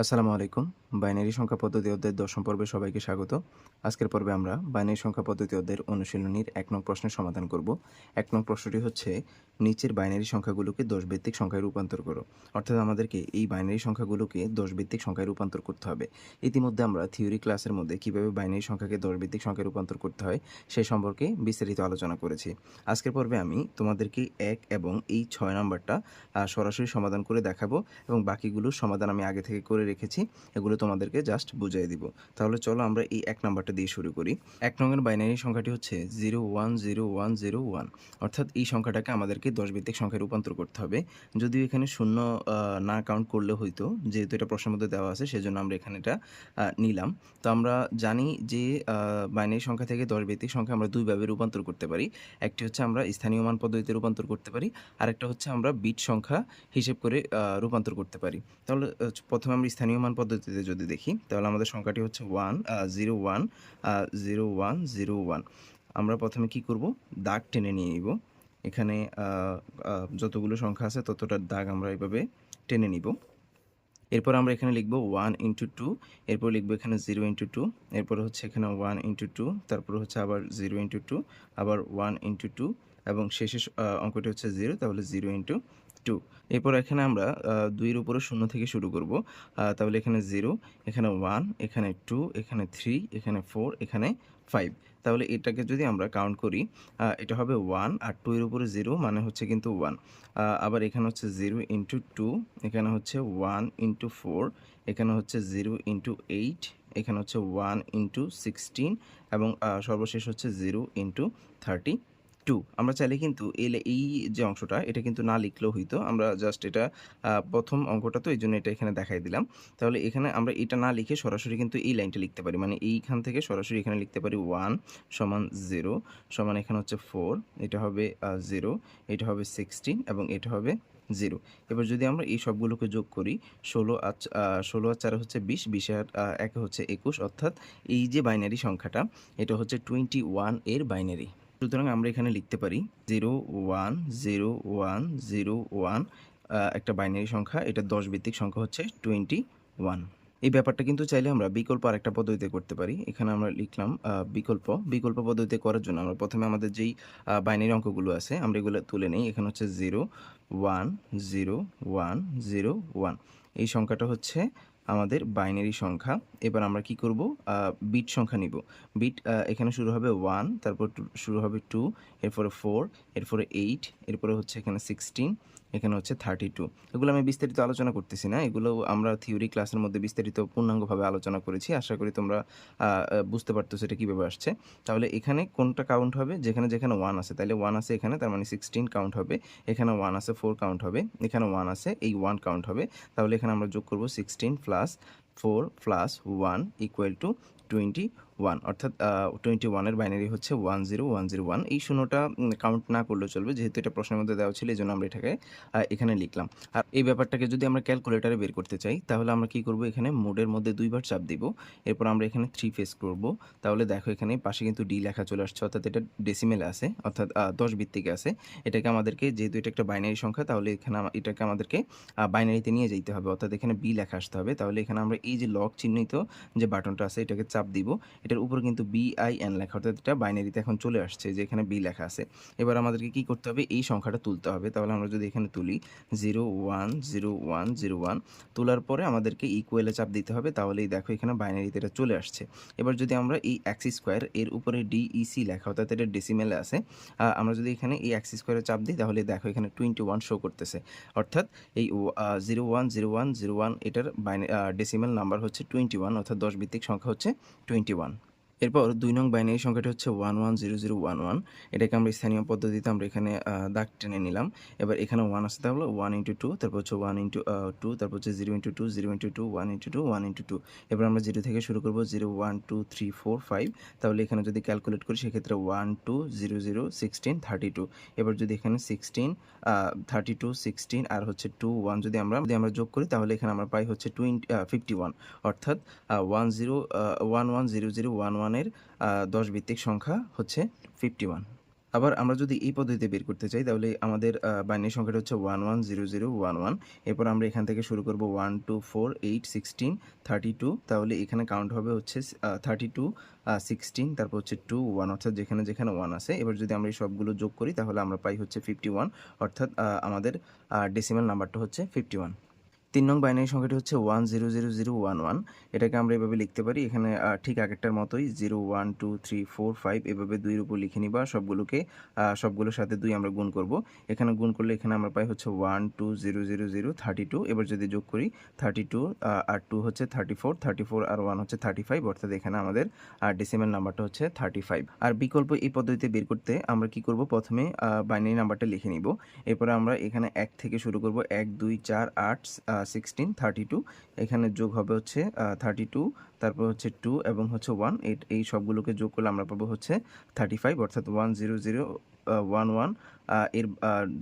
আসসালামু আলাইকুম। বাইনারি সংখ্যা পদ্ধতি অধ্যায়ের দশম পর্বে সবাইকে স্বাগত। আজকের পর্বে আমরা বাইনারি সংখ্যা পদ্ধতি অধ্যায়ের অনুশীলনীর এক নং প্রশ্নের সমাধান করব। এক নং প্রশ্নটি হচ্ছে, নিচের বাইনারি সংখ্যাগুলোকে দশ ভিত্তিক সংখ্যায় রূপান্তর করো। অর্থাৎ আমাদেরকে এই বাইনারি সংখ্যাগুলোকে দশ ভিত্তিক সংখ্যায় রূপান্তর করতে হবে। ইতিমধ্যে আমরা থিওরি ক্লাসের মধ্যে কীভাবে বাইনারি সংখ্যাকে দশ ভিত্তিক সংখ্যায় রূপান্তর করতে হয় সে সম্পর্কে বিস্তারিত আলোচনা করেছি। আজকের পর্বে আমি তোমাদেরকে এক এবং এই ছয় নম্বরটা সরাসরি সমাধান করে দেখাবো এবং বাকিগুলোর সমাধান আমি আগে থেকে করে রেখেছি। এগুলো তোমাদেরকে জাস্ট বুঝিয়ে দিব। তাহলে চলো আমরা এই এক নাম্বারটা দিয়ে শুরু করি। এক নংয়ের বাইনারি সংখ্যাটি হচ্ছে zero one zero one zero one অর্থাৎ এই সংখ্যাটাকে আমাদেরকে দশ ভিত্তিক সংখ্যায় রূপান্তর করতে হবে। যদিও এখানে শূন্য না কাউন্ট করলে হয়তো, যেহেতু এটা প্রশ্নের মধ্যে দেওয়া আছে, সেজন্য আমরা এখানে এটা নিলাম। তো আমরা জানি যে বাইনারি সংখ্যা থেকে দশ ভিত্তিক সংখ্যা আমরা দুইভাবে রূপান্তর করতে পারি। একটি হচ্ছে আমরা স্থানীয় মান পদ্ধতিতে রূপান্তর করতে পারি, আরেকটা হচ্ছে আমরা বিট সংখ্যা হিসেব করে রূপান্তর করতে পারি। তাহলে প্রথমে আমরা স্থানীয় মান পদ্ধতিতে যদি দেখি তাহলে আমাদের সংখ্যাটি হচ্ছে one zero one zero one zero one আমরা প্রথমে কি করব? দাগ টেনে নিয়ে নিব। এখানে যতগুলো সংখ্যা আছে ততটার দাগ আমরা এভাবে টেনে নিব। এরপর আমরা এখানে লিখব ওয়ান ইন্টু টু এরপর লিখব এখানে জিরো ইন্টু টু এরপর হচ্ছে এখানে ওয়ান ইন্টু টু তারপর হচ্ছে আবার জিরো ইন্টু টু আবার ওয়ান ইন্টু টু এবং আহ, অঙ্কটি হচ্ছে জিরো তাহলে জিরো ইন্টু টু এরপর এখানে আমরা দুইয়ের উপরে শূন্য থেকে শুরু করব। তাহলে এখানে জিরো এখানে ওয়ান এখানে টু এখানে থ্রি এখানে ফোর এখানে ফাইভ তাহলে এটাকে যদি আমরা কাউন্ট করি এটা হবে ওয়ান আর টু এর উপরে জিরো মানে হচ্ছে কিন্তু ওয়ান আবার এখানে হচ্ছে জিরো ইন্টু টু এখানে হচ্ছে ওয়ান ইন্টু ফোর এখানে হচ্ছে জিরো ইন্টু এইট এখানে হচ্ছে ওয়ান ইন্টু সিক্সটিন এবং সর্বশেষ হচ্ছে জিরো ইন্টু থার্টি টু আমরা চাইলে কিন্তু এই যে অংশটা, এটা কিন্তু না লিখলেও হইতো। আমরা জাস্ট এটা প্রথম অঙ্কটা তো এই জন্য এটা এখানে দেখাই দিলাম। তাহলে এখানে আমরা এটা না লিখে সরাসরি কিন্তু এই লাইনটা লিখতে পারি। মানে এইখান থেকে সরাসরি এখানে লিখতে পারি ওয়ান সমান জিরো সমান এখানে হচ্ছে ফোর এটা হবে জিরো এটা হবে সিক্সটিন এবং এটা হবে জিরো এবার যদি আমরা এই সবগুলোকে যোগ করি, ষোলো আর ষোলো আর চারে হচ্ছে বিশ, বিশে আর একে হচ্ছে একুশ, অর্থাৎ এই যে বাইনারি সংখ্যাটা, এটা হচ্ছে টোয়েন্টি ওয়ানের বাইনারি সুতরাং আমরা এখানে লিখতে পারি zero one zero one zero one একটা বাইনারি সংখ্যা। এটা দশ ভিত্তিক সংখ্যা হচ্ছে টোয়েন্টি ওয়ান এই ব্যাপারটা কিন্তু চাইলে আমরা বিকল্প আরেকটা পদ্ধতিতে করতে পারি। এখানে আমরা লিখলাম বিকল্প। বিকল্প পদ্ধতিতে করার জন্য আমরা প্রথমে আমাদের যেই বাইনারি অঙ্কগুলো আছে, আমরা এগুলো তুলে নিই। এখানে হচ্ছে zero one zero one zero one. এই সংখ্যাটা হচ্ছে আমাদের বাইনারি সংখ্যা। এবার আমরা কি করব? বিট সংখ্যা নিব। বিট এখানে শুরু হবে ওয়ান তারপর শুরু হবে টু এরপরে ফোর এরপরে এইট এরপরে হচ্ছে এখানে সিক্সটিন এখানে হচ্ছে থার্টি টু এগুলো আমি বিস্তারিত আলোচনা করতেছি না, এগুলো আমরা থিওরি ক্লাসের মধ্যে বিস্তারিত পূর্ণাঙ্গভাবে আলোচনা করেছি। আশা করি তোমরা বুঝতে পারতেছো সেটা কীভাবে আসছে। তাহলে এখানে কোনটা কাউন্ট হবে? যেখানে যেখানে ওয়ান আছে। তাহলে ওয়ান আছে এখানে, তার মানে সিক্সটিন কাউন্ট হবে। এখানে ওয়ান আছে ফোর কাউন্ট হবে। এখানে ওয়ান আছে, এই ওয়ান কাউন্ট হবে। তাহলে এখানে আমরা যোগ করব sixteen plus four plus one equal to twenty one অর্থাৎ টোয়েন্টি ওয়ানের বাইনারি হচ্ছে one zero one zero one এই শূন্যটা কাউন্ট না করলেও চলবে, যেহেতু এটা প্রশ্নের মধ্যে দেওয়া ছিল এই জন্য আমরা এটাকে এখানে লিখলাম। আর এই ব্যাপারটাকে যদি আমরা ক্যালকুলেটারে বের করতে চাই, তাহলে আমরা কি করব এখানে? মোডের মধ্যে দুইবার চাপ দিব। এরপর আমরা এখানে থ্রি ফেস করব। তাহলে দেখো এখানে পাশে কিন্তু ডি লেখা চলে আসছে, অর্থাৎ এটা ডেসিমেলে আছে, অর্থাৎ দশ ভিত্তিকে আছে। এটাকে আমাদেরকে, যেহেতু এটা একটা বাইনারি সংখ্যা, তাহলে এখানে এটাকে আমাদেরকে বাইনারিতে নিয়ে যেতে হবে। অর্থাৎ এখানে বি লেখা আসতে হবে। তাহলে এখানে আমরা এই যে লক চিহ্নিত যে বাটনটা আছে, এটাকে চাপ দিব। এটার উপর কিন্তু বি আই এন লেখা, অর্থাৎ এটা বাইনারিতে এখন চলে আসছে, যে এখানে বি লেখা আছে। এবার আমাদেরকে কি করতে হবে? এই সংখ্যাটা তুলতে হবে। তাহলে আমরা যদি এখানে তুলি zero one zero one zero one তোলার পরে আমাদেরকে ইকুয়ালে চাপ দিতে হবে। তাহলেই দেখো এখানে বাইনারিতে এটা চলে আসছে। এবার যদি আমরা এই অ্যাক্সি স্কোয়ার এর উপরে ডিইসি লেখা, অর্থাৎ এটা ডেসিমেলে আছে আমরা যদি এখানে এই অ্যাক্সি স্কোয়ারে চাপ দিই, তাহলে দেখো এখানে টোয়েন্টি ওয়ান শো করতেছে। অর্থাৎ এই zero one zero one zero one এটার ডেসিমেল নাম্বার হচ্ছে টোয়েন্টি ওয়ান অর্থাৎ দশ ভিত্তিক সংখ্যা হচ্ছে টোয়েন্টি ওয়ান এরপর দুই নং বাইনারি সংখ্যাটি হচ্ছে one one zero zero one one এটাকে আমরা স্থানীয় পদ্ধতিতে আমরা এখানে দাগ টেনে নিলাম। এবার এখানে ওয়ান আসতে তাহলে ওয়ান ইন্টু টু তারপর হচ্ছে ওয়ান ইন্টু টু তারপর হচ্ছে zero into two zero into two one into two one into two এবার আমরা জিরো থেকে শুরু করব zero one two three four five তাহলে এখানে যদি ক্যালকুলেট করি, সেক্ষেত্রে one two zero zero sixteen thirty two এবার যদি এখানে সিক্সটিন থার্টি টু সিক্সটিন আর হচ্ছে টু ওয়ান যদি আমরা যদি আমরা যোগ করি, তাহলে এখানে আমরা পাই হচ্ছে টু টোয়েন্টি ফিফটি ওয়ান অর্থাৎ one zero one one zero zero one one ওয়ানের দশ ভিত্তিক সংখ্যা হচ্ছে ফিফটি ওয়ান আবার আমরা যদি এই পদ্ধতিতে বের করতে চাই, তাহলে আমাদের বাইনারি সংখ্যাটা হচ্ছে one one zero zero one one এরপর আমরা এখান থেকে শুরু করব one two four eight sixteen thirty two তাহলে এখানে কাউন্ট হবে হচ্ছে থার্টি টু সিক্সটিন তারপর হচ্ছে টু ওয়ান অর্থাৎ যেখানে যেখানে ওয়ান আছে। এবার যদি আমরা এই সবগুলো যোগ করি, তাহলে আমরা পাই হচ্ছে ফিফটি ওয়ান অর্থাৎ আমাদের ডেসিমাল নাম্বারটা হচ্ছে ফিফটি ওয়ান তিন নং বাইনারি সংখ্যাটি হচ্ছে one zero zero zero one one এটাকে আমরা এভাবে লিখতে পারি। এখানে ঠিক আগেরটার মতোই zero one two three four five এভাবে দুইয়ের উপর লিখে নিবা। সবগুলোকে সবগুলোর সাথে দুই আমরা গুণ করব। এখানে গুণ করলে এখানে আমরা পাই হচ্ছে one two zero zero zero thirty two এবার যদি যোগ করি থার্টি টু আর টু হচ্ছে থার্টি ফোর থার্টি ফোর আর ওয়ান হচ্ছে থার্টি ফাইভ অর্থাৎ এখানে আমাদের ডেসিমেল নাম্বারটা হচ্ছে থার্টি ফাইভ আর বিকল্প এই পদ্ধতিতে বের করতে আমরা কি করব? প্রথমে বাইনারি নাম্বারটা লিখে নিব। এরপরে আমরা এখানে এক থেকে শুরু করব। এক, দুই, চার, আট সিক্সটিন থার্টি টু এখানে যোগ হবে হচ্ছে থার্টি টু তারপর হচ্ছে টু এবং হচ্ছে ওয়ান এইট এই সবগুলোকে যোগ করলে আমরা পাবো হচ্ছে থার্টি ফাইভ অর্থাৎ ওয়ান জিরো জিরো ওয়ান ওয়ানের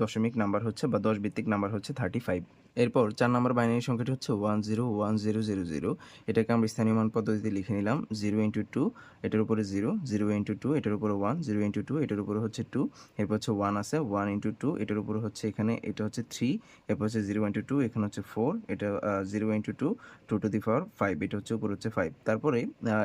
দশমিক নাম্বার হচ্ছে বা দশ ভিত্তিক নাম্বার হচ্ছে থার্টি ফাইভ এরপর চার নম্বর বাইনারি সংখ্যাটি হচ্ছে one zero one zero zero zero. এটাকে আমরা স্থানীয় মান পদ্ধতিতে লিখে নিলাম, জিরো ইন্টু টু, এটার উপরে জিরো জিরো ইন্টু টু, এটার উপরে ওয়ান, জিরো ইন্টু টু, এটার উপরে হচ্ছে টু, এরপর হচ্ছে ওয়ান আছে, ওয়ান ইন্টু টু, এটার উপরে হচ্ছে এখানে, এটা হচ্ছে থ্রি, এরপর হচ্ছে জিরো ইন্টু টু, এখানে হচ্ছে ফোর, এটা zero into two two to the power five, এটা হচ্ছে উপরে হচ্ছে ফাইভ। তারপরে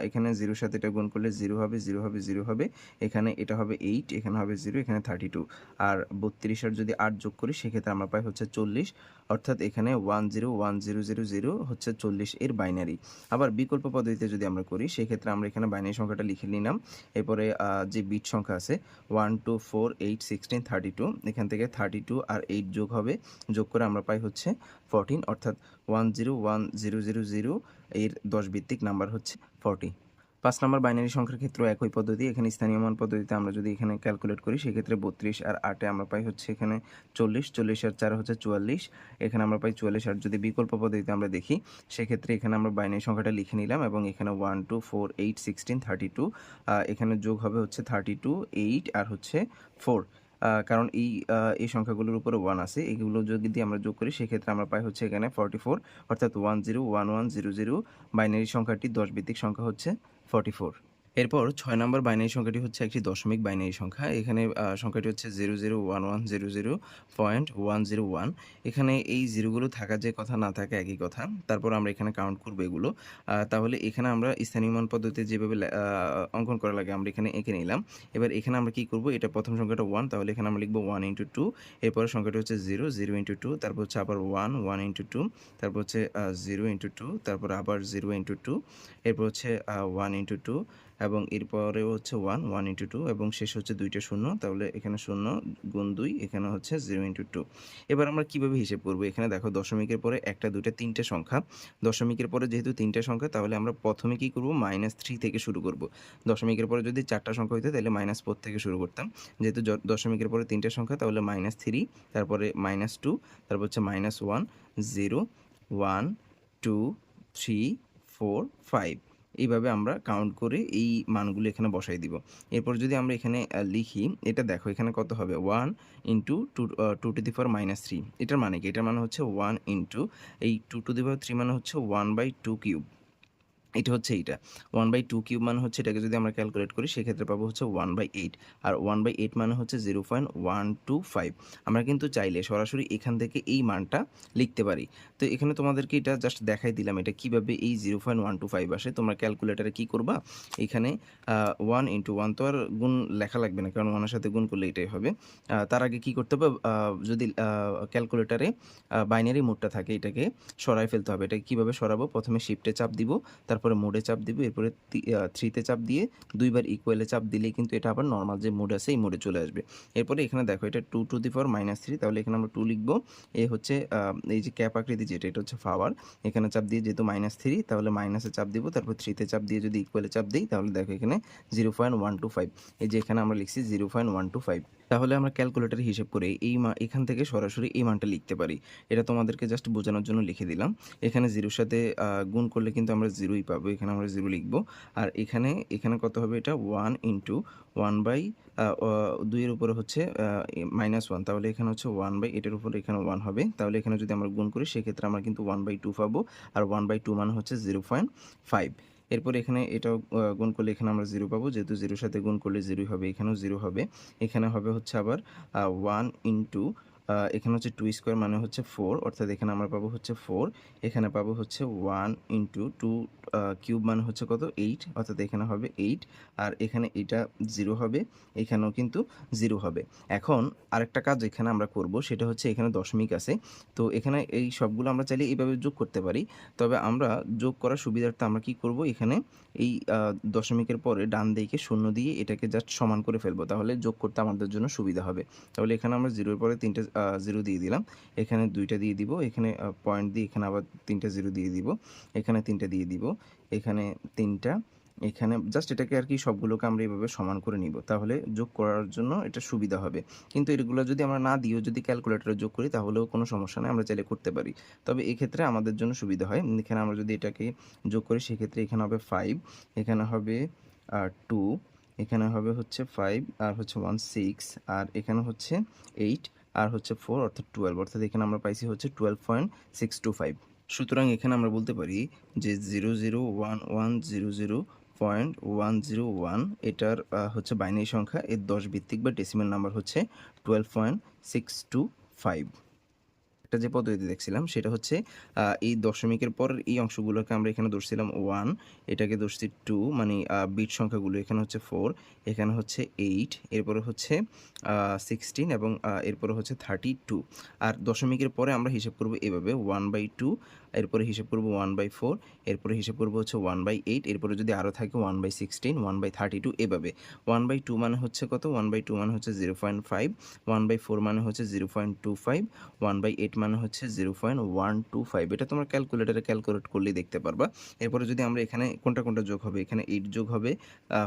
এখানে জিরোর সাথে এটা গুণ করলে জিরো হবে জিরো হবে জিরো হবে, এখানে এটা হবে এইট, এখানে হবে জিরো, এখানে থার্টি টু। আর বত্রিশ আর যদি আট যোগ করি, সেক্ষেত্রে আমরা পাই হচ্ছে চল্লিশ। অর্থাৎ এখানে one zero one zero zero zero হচ্ছে চল্লিশ এর বাইনারি আবার বিকল্প পদ্ধতিতে যদি আমরা করি, সেক্ষেত্রে আমরা এখানে বাইনারি সংখ্যাটা লিখে নিলাম। এরপরে যে বিট সংখ্যা আছে one two four eight sixteen thirty two এখান থেকে থার্টি টু আর এইট যোগ হবে। যোগ করে আমরা পাই হচ্ছে ফোরটিন অর্থাৎ one zero one zero zero zero এর দশ ভিত্তিক নাম্বার হচ্ছে ফর্টি পাঁচ নম্বর বাইনারি সংখ্যার ক্ষেত্রেও একই পদ্ধতি। এখানে স্থানীয় মান পদ্ধতিতে আমরা যদি এখানে ক্যালকুলেট করি, সেক্ষেত্রে বত্রিশ আর আটে আমরা পাই হচ্ছে এখানে চল্লিশ চল্লিশ আর চার হচ্ছে চুয়াল্লিশ। এখানে আমরা পাই চুয়াল্লিশ আর যদি বিকল্প পদ্ধতিতে আমরা দেখি, সেক্ষেত্রে এখানে আমরা বাইনারি সংখ্যাটা লিখে নিলাম এবং এখানে one two four eight sixteen thirty two এখানে যোগ হবে হচ্ছে থার্টি টু এইট আর হচ্ছে ফোর কারণ এই এই সংখ্যাগুলোর উপরে ওয়ান আছে। এগুলো যদি আমরা যোগ করি, সেক্ষেত্রে আমরা পাই হচ্ছে এখানে ফর্টি ফোর অর্থাৎ one zero one one zero zero binary সংখ্যাটি দশ ভিত্তিক সংখ্যা হচ্ছে ফর্টি ফোর এরপর ছয় নম্বর বাইনারি সংখ্যাটি হচ্ছে একটি দশমিক বাইনারি সংখ্যা। এখানে সংখ্যাটি হচ্ছে zero zero one one zero zero point one zero one এখানে এই জিরোগুলো থাকা যে কথা না থাকে একই কথা। তারপর আমরা এখানে কাউন্ট করব এগুলো। তাহলে এখানে আমরা স্থানীয় মান পদ্ধতিতে যেভাবে অঙ্কন করা লাগে আমরা এখানে এঁকে নিলাম। এবার এখানে আমরা কি করব? এটা প্রথম সংখ্যাটা ওয়ান তাহলে এখানে আমরা লিখব ওয়ান ইন্টু টু এরপর সংখ্যাটা হচ্ছে জিরো জিরো ইন্টু টু তারপর হচ্ছে আবার ওয়ান ওয়ান ইন্টু টু তারপর হচ্ছে জিরো ইন্টু টু তারপর আবার জিরো ইন্টু টু এরপর হচ্ছে ওয়ান ইন্টু টু এবং এরপরেও হচ্ছে ওয়ান ওয়ান ইন্টু টু এবং শেষ হচ্ছে দুইটা শূন্য, তাহলে এখানে শূন্য গুণ দুই, এখানে হচ্ছে জিরো ইন্টু টু এবার আমরা কীভাবে হিসেব করব? এখানে দেখো দশমিকের পরে একটা, দুইটা, তিনটে সংখ্যা। দশমিকের পরে যেহেতু তিনটে সংখ্যা, তাহলে আমরা প্রথমে কী করব? মাইনাস থ্রি থেকে শুরু করব। দশমিকের পরে যদি চারটা সংখ্যা হইতো, তাহলে মাইনাস ফোর থেকে শুরু করতাম। যেহেতু দশমিকের পরে তিনটে সংখ্যা, তাহলে মাইনাস থ্রি তারপরে মাইনাস টু তারপর হচ্ছে minus one zero one two three four five এইভাবে আমরা কাউন্ট করে এই মানগুলো এখানে বসাই দিব। এরপর যদি আমরা এখানে লিখি, এটা দেখো, এখানে কত হবে? One into two two to the power minus three এটার মানে কি? এটার মানে হচ্ছে ওয়ান ইন্টু এই two to the power three মানে হচ্ছে ওয়ান বাই টু কিউব এটা হচ্ছে এইটা। ওয়ান বাই টু কিউব মানে হচ্ছে এটাকে যদি আমরা ক্যালকুলেট করি, সেক্ষেত্রে পাবো হচ্ছে ওয়ান বাই এইট আর ওয়ান বাই এইট মানে হচ্ছে zero point one two five আমরা কিন্তু চাইলে সরাসরি এখান থেকে এই মানটা লিখতে পারি। তো এখানে তোমাদেরকে এটা জাস্ট দেখাই দিলাম, এটা কীভাবে এই zero point one two five আসে। তোমরা ক্যালকুলেটারে কী করবা? এখানে ওয়ান ইন্টু ওয়ান তো আর গুণ লেখা লাগবে না, কারণ ওয়ানের সাথে গুণ করলে এটাই হবে। তার আগে কি করতে হবে? যদি ক্যালকুলেটারে বাইনারি মোডটা থাকে, এটাকে সরাই ফেলতে হবে। এটা কীভাবে সরাবো? প্রথমে শিফটে চাপ দিব তারপরে মোডে চাপ দিব, এরপরে থ্রিতে চাপ দিয়ে দুইবার ইকুয়ালে চাপ দিলেই কিন্তু এটা আবার নর্মাল যে মোড আছে, এই মোডে চলে আসবে। এরপরে এখানে দেখো, এটা two to the power minus three তাহলে এখানে আমরা টু লিখব। এ হচ্ছে এই যে ক্যাপ আকৃতি যেটা, এটা হচ্ছে পাওয়ার এখানে চাপ দিয়ে যেহেতু মাইনাস থ্রি তাহলে মাইনাসে চাপ দিব, তারপর থ্রিতে চাপ দিয়ে যদি ইকুয়ালে চাপ দিই, তাহলে দেখো এখানে zero point one two five এই যে এখানে আমরা লিখছি zero point one two five তাহলে আমরা ক্যালকুলেটার হিসেব করে এই মা, এখান থেকে সরাসরি এই মানটা লিখতে পারি। এটা তোমাদেরকে জাস্ট বোঝানোর জন্য লিখে দিলাম। এখানে জিরোর সাথে গুণ করলে কিন্তু আমরা জিরোই পাবো। এখানে আমরা জিরো লিখব। আর এখানে এখানে কত হবে এটা? ওয়ান ইন্টু ওয়ান বাই দুইয়ের উপরে হচ্ছে মাইনাস ওয়ান তাহলে এখানে হচ্ছে ওয়ান বাই এটার উপরে এখানে ওয়ান হবে। তাহলে এখানে যদি আমরা গুণ করি, সেক্ষেত্রে আমরা কিন্তু ওয়ান বাই টু পাবো। আর ওয়ান বাই টু মানে হচ্ছে জিরো পয়েন্ট ফাইভ এরপর এখানে এটাও গুণ করলে এখানে আমরা জিরো পাবো। যেহেতু জিরোর সাথে গুণ করলে জিরোই হবে, এখানেও জিরো হবে। এখানে হবে হচ্ছে আবার ওয়ান ইন্টু এখানে হচ্ছে টু স্কোয়ার মানে হচ্ছে ফোর অর্থাৎ এখানে আমরা পাবো হচ্ছে ফোর এখানে পাবো হচ্ছে ওয়ান ইন্টু টু কিউব মানে হচ্ছে কত? এইট অর্থাৎ এখানে হবে এইট আর এখানে এটা জিরো হবে, এখানেও কিন্তু জিরো হবে। এখন আরেকটা কাজ এখানে আমরা করব, সেটা হচ্ছে এখানে দশমিক আছে। তো এখানে এই সবগুলো আমরা চাইলে এইভাবে যোগ করতে পারি। তবে আমরা যোগ করার সুবিধার্থে আমরা কি করব? এখানে এই দশমিকের পরে ডান দিকে শূন্য দিয়ে এটাকে জাস্ট সমান করে ফেলব। তাহলে যোগ করতে আমাদের জন্য সুবিধা হবে। তাহলে এখানে আমরা জিরোর পরে তিনটে জিরো দিয়ে দিলাম। এখানে দুইটা দিয়ে দিব, এখানে পয়েন্ট দিয়ে এখানে আবার তিনটা জিরো দিয়ে দিব। এখানে তিনটা দিয়ে দিব, এখানে তিনটা। এখানে জাস্ট এটাকে আর কি সবগুলোকে আমরা এইভাবে সমান করে নিব। তাহলে যোগ করার জন্য এটা সুবিধা হবে। কিন্তু এগুলো যদি আমরা না দিয়েও যদি ক্যালকুলেটরে যোগ করি, তাহলেও কোনো সমস্যা নেই, আমরা চাইলে করতে পারি। তবে এক্ষেত্রে আমাদের জন্য সুবিধা হয়। এখানে আমরা যদি এটাকে যোগ করি, সেক্ষেত্রে এখানে হবে ফাইভ এখানে হবে টু এখানে হবে হচ্ছে ফাইভ আর হচ্ছে ওয়ান সিক্স আর এখানে হচ্ছে এইট আর হচ্ছে ফোর অর্থাৎ টুয়েলভ অর্থাৎ এখানে আমরা পাইছি হচ্ছে twelve point six two five সুতরাং এখানে আমরা বলতে পারি যে zero zero one one zero zero point one zero one এটার হচ্ছে বাইনারি সংখ্যা, এর দশ ভিত্তিক বা ডেসিমেল নাম্বার হচ্ছে twelve point six two five একটা যে পদ্ধতি দেখছিলাম, সেটা হচ্ছে এই দশমিকের পর এই অংশগুলোকে আমরা এখানে ধরছিলাম ওয়ান এটাকে ধরছি টু মানে বিট সংখ্যাগুলো। এখানে হচ্ছে ফোর এখানে হচ্ছে এইট এরপরে হচ্ছে সিক্সটিন এবং এরপরে হচ্ছে থার্টি টু আর দশমিকের পরে আমরা হিসেব করব এভাবে ওয়ান বাই টু এরপরে হিসাব করব ওয়ান বাই ফোর এরপরে হিসেব করব হচ্ছে ওয়ান বাই এইট এরপরে যদি আরও থাকে one by sixteen one by thirty two এভাবে। ওয়ান বাই টু মানে হচ্ছে কত? ওয়ান বাই টু মানে হচ্ছে zero point five one by four মানে হচ্ছে zero point two five one by eight মানে হচ্ছে zero point one two five এটা তোমার ক্যালকুলেটারে ক্যালকুলেট করলেই দেখতে পারবা। এরপরে যদি আমরা এখানে কোনটা কোনটা যোগ হবে? এখানে এইট যোগ হবে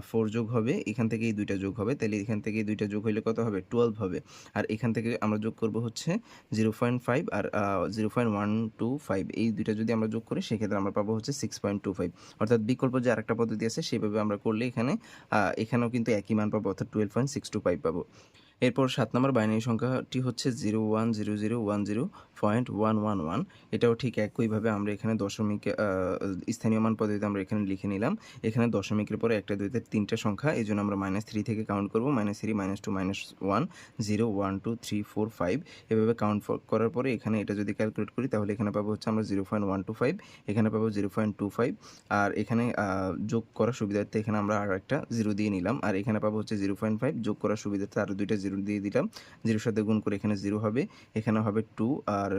ফোর যোগ হবে, এখান থেকে এই দুইটা যোগ হবে, তাহলে এখান থেকে দুইটা যোগ হইলে কত হবে? টুয়েলভ হবে। আর এখান থেকে আমরা যোগ করব হচ্ছে জিরো পয়েন্ট ফাইভ আর zero point one two five এই দুইটা যদি আমরা যোগ করি, সেক্ষেত্রে আমরা পাবো হচ্ছে সিক্স পয়েন্ট টু ফাইভ অর্থাৎ বিকল্প যে আরেকটা পদ্ধতি আছে, সেভাবে আমরা করলে এখানে এখানেও কিন্তু একই মান পাবো, অর্থাৎ twelve point six two five পাবো। এরপর সাত নম্বর বাইনারি সংখ্যাটি হচ্ছে zero one zero zero one zero point one one one. এটাও ঠিক একইভাবে আমরা এখানে দশমিক স্থানীয় মান পদ্ধতিতে আমরা এখানে লিখে নিলাম। এখানে দশমিকের পরে একটা, দুইতে তিনটা সংখ্যা, এই জন্য আমরা মাইনাস থ্রি থেকে কাউন্ট করব। Minus three minus two minus one zero one two three four five এভাবে কাউন্ট করার পরে এখানে এটা যদি ক্যালকুলেট করি, তাহলে এখানে পাবো হচ্ছে আমরা zero point one two five এখানে পাবো জিরো পয়েন্ট টু ফাইভ আর এখানে যোগ করার সুবিধার্থে এখানে আমরা আর একটা জিরো দিয়ে নিলাম। আর এখানে পাবো হচ্ছে জিরো পয়েন্ট ফাইভ যোগ করার সুবিধার্থে আরও দুইটা জিরো দিয়ে দিলাম। জিরোর সাথে গুণ করে এখানে জিরো হবে। এখানে হবে টু আর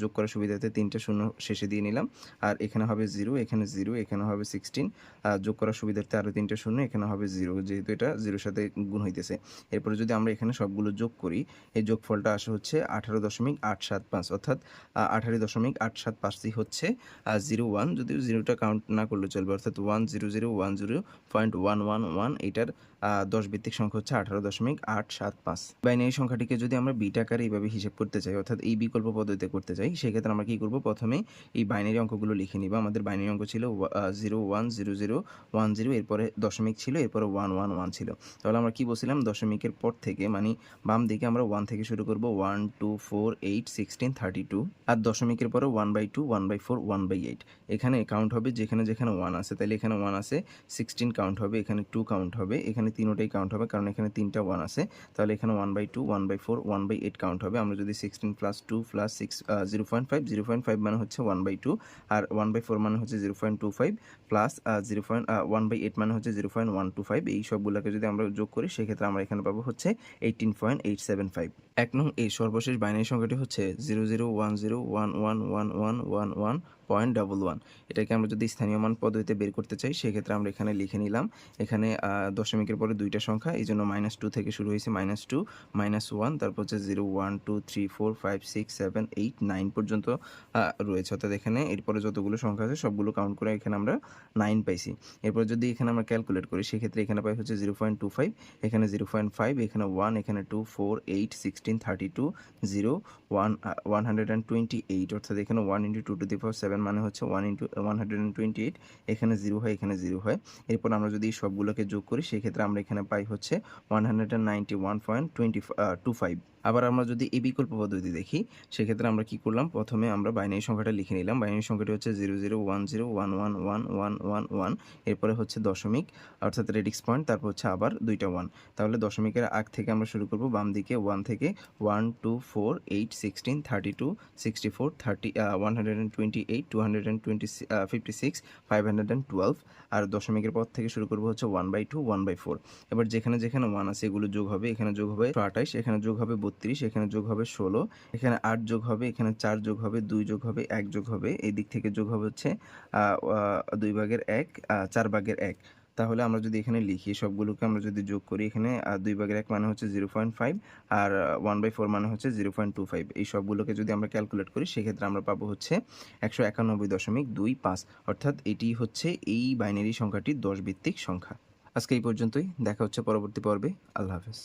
যোগ করার সুবিধাতে তিনটা শূন্য শেষে দিয়ে নিলাম। আর এখানে হবে জিরো, এখানে জিরো, এখানে হবে সিক্সটিন। আর যোগ করার সুবিধার্থে আরও তিনটা শূন্য, এখানে হবে জিরো, যেহেতু এটা জিরোর সাথে গুণ হইতেছে। এরপরে যদি আমরা এখানে সবগুলো যোগ করি, এই যোগফলটা আসে হচ্ছে আঠারো দশমিক আট সাত পাঁচ। অর্থাৎ আঠারো দশমিক আট সাত পাঁচটি হচ্ছে জিরো ওয়ান। যদিও জিরোটা কাউন্ট না করলে চলবে, অর্থাৎ one zero zero, one zero point one one one, এটার দশ ভিত্তিক সংখ্যা হচ্ছে আঠারো দশমিক আট সাত পাঁচ। বাইনারি সংখ্যাটিকে যদি আমরা বিট আকারে এইভাবে হিসেব করতে চাই, অর্থাৎ এই বিকল্প পদ্ধতিতে করতে চাই, সেক্ষেত্রে আমরা কি করব? প্রথমে এই বাইনারি অঙ্কগুলো লিখে নিব। আমাদের বাইনারি অঙ্ক ছিল zero one, zero zero, one zero, এরপরে দশমিক ছিল, এরপরে ওয়ান ওয়ান ওয়ান ছিল। তাহলে আমরা কি বলছিলাম? দশমিকের পর থেকে মানে বাম দিকে আমরা ওয়ান থেকে শুরু করব, one, two, four, eight, sixteen, thirty two, আর দশমিকের পরে one by two, one by four, one by eight. এখানে কাউন্ট হবে যেখানে যেখানে ওয়ান আছে। তাহলে এখানে ওয়ান আছে, সিক্সটিন কাউন্ট হবে, এখানে টু কাউন্ট হবে, এখানে তিনোটাই কাউন্ট হবে, কারণ এখানে তিনটা ওয়ান আছে। তাহলে এখানে one by two one by four one by eight count হবে। আমরা যদি sixteen plus two plus six zero point five zero point five মানে হচ্ছে ওয়ান বাই টু আর ওয়ান বাই ফোর মানে হচ্ছে zero point two five plus zero point one by eight মানে হচ্ছে zero point one two five এই সবগুলোকে যদি আমরা যোগ করি, সেক্ষেত্রে আমরা এখানে পাবো হচ্ছে eighteen point eight seven five এক নং, এই সর্বশেষ বাইনারি সংখ্যাটি হচ্ছে zero zero one zero one one one one one one point double one এটাকে আমরা যদি স্থানীয় মান পদ্ধতিতে বের করতে চাই, সেক্ষেত্রে আমরা এখানে লিখে নিলাম, এখানে দশমিকের পরে দুইটা সংখ্যা, এই জন্য মাইনাস টু থেকে শুরু হয়েছে মাইনাস টু মাইনাস ওয়ান তারপর হচ্ছে zero one two three four five six seven eight nine পর্যন্ত রয়েছে। অর্থাৎ এখানে এরপরে যতগুলো সংখ্যা আছে, সবগুলো কাউন্ট করে এখানে আমরা নাইন পাইছি। এরপর যদি এখানে আমরা ক্যালকুলেট করি, সেক্ষেত্রে এখানে পাই হচ্ছে জিরো পয়েন্ট টু ফাইভ এখানে জিরো পয়েন্ট ফাইভ এখানে ওয়ান এখানে two four eight sixteen thirty two zero one one hundred and twenty eight অর্থাৎ এখানে one into two two the power seven মানে হচ্ছে one into one hundred and twenty eight এখানে zero হয়, এখানে zero হয়। এরপর আমরা যদি সবগুলোকে যোগ করি, সেক্ষেত্রে আমরা এখানে পাই হচ্ছে one hundred and ninety one point twenty two five আবার আমরা যদি এই বিকল্প পদ্ধতি দেখি, সেক্ষেত্রে আমরা কি করলাম? প্রথমে আমরা বাইনারি সংখ্যাটা লিখে নিলাম। বাইনারি সংখ্যাটি হচ্ছে zero zero one zero one one one one one one এরপরে হচ্ছে দশমিক, অর্থাৎ রেডিক্স পয়েন্ট তারপর হচ্ছে আবার দুইটা ওয়ান তাহলে দশমিকের আগ থেকে আমরা শুরু করব, বাম দিকে ওয়ান থেকে one two four eight sixteen thirty two sixty four thirty one hundred and twenty eight two hundred and twenty fifty six five hundred and twelve আর দশমিকের পর থেকে শুরু করব হচ্ছে one by two one by four এবার যেখানে যেখানে one আছে, এগুলো যোগ হবে, এখানে যোগ হবে আঠাইশ এখানে যোগ হবে বত্রিশ এখানে যোগ হবে ষোলো, এখানে আট যোগ হবে, এখানে চার যোগ হবে, দুই যোগ হবে, এক যোগ হবে, এই দিক থেকে যোগ হবে হচ্ছে দুই ভাগের এক চার ভাগের এক। তাহলে আমরা যদি এখানে লিখি সবগুলোকে, আমরা যদি যোগ করি এখানে দুই ভাগের এক মানে হচ্ছে জিরো পয়েন্ট ফাইভ, আর ওয়ান বাই ফোর মানে হচ্ছে জিরো পয়েন্ট টু ফাইভ। এই সবগুলোকে যদি আমরা ক্যালকুলেট করি, সেক্ষেত্রে আমরা পাবো হচ্ছে একশো একানব্বই দশমিক দুই পাঁচ। অর্থাৎ এটি হচ্ছে এই বাইনারি সংখ্যাটি দশ ভিত্তিক সংখ্যা। আজকে এই পর্যন্তই। দেখা হচ্ছে পরবর্তী পর্বে। আল্লাহ হাফেজ।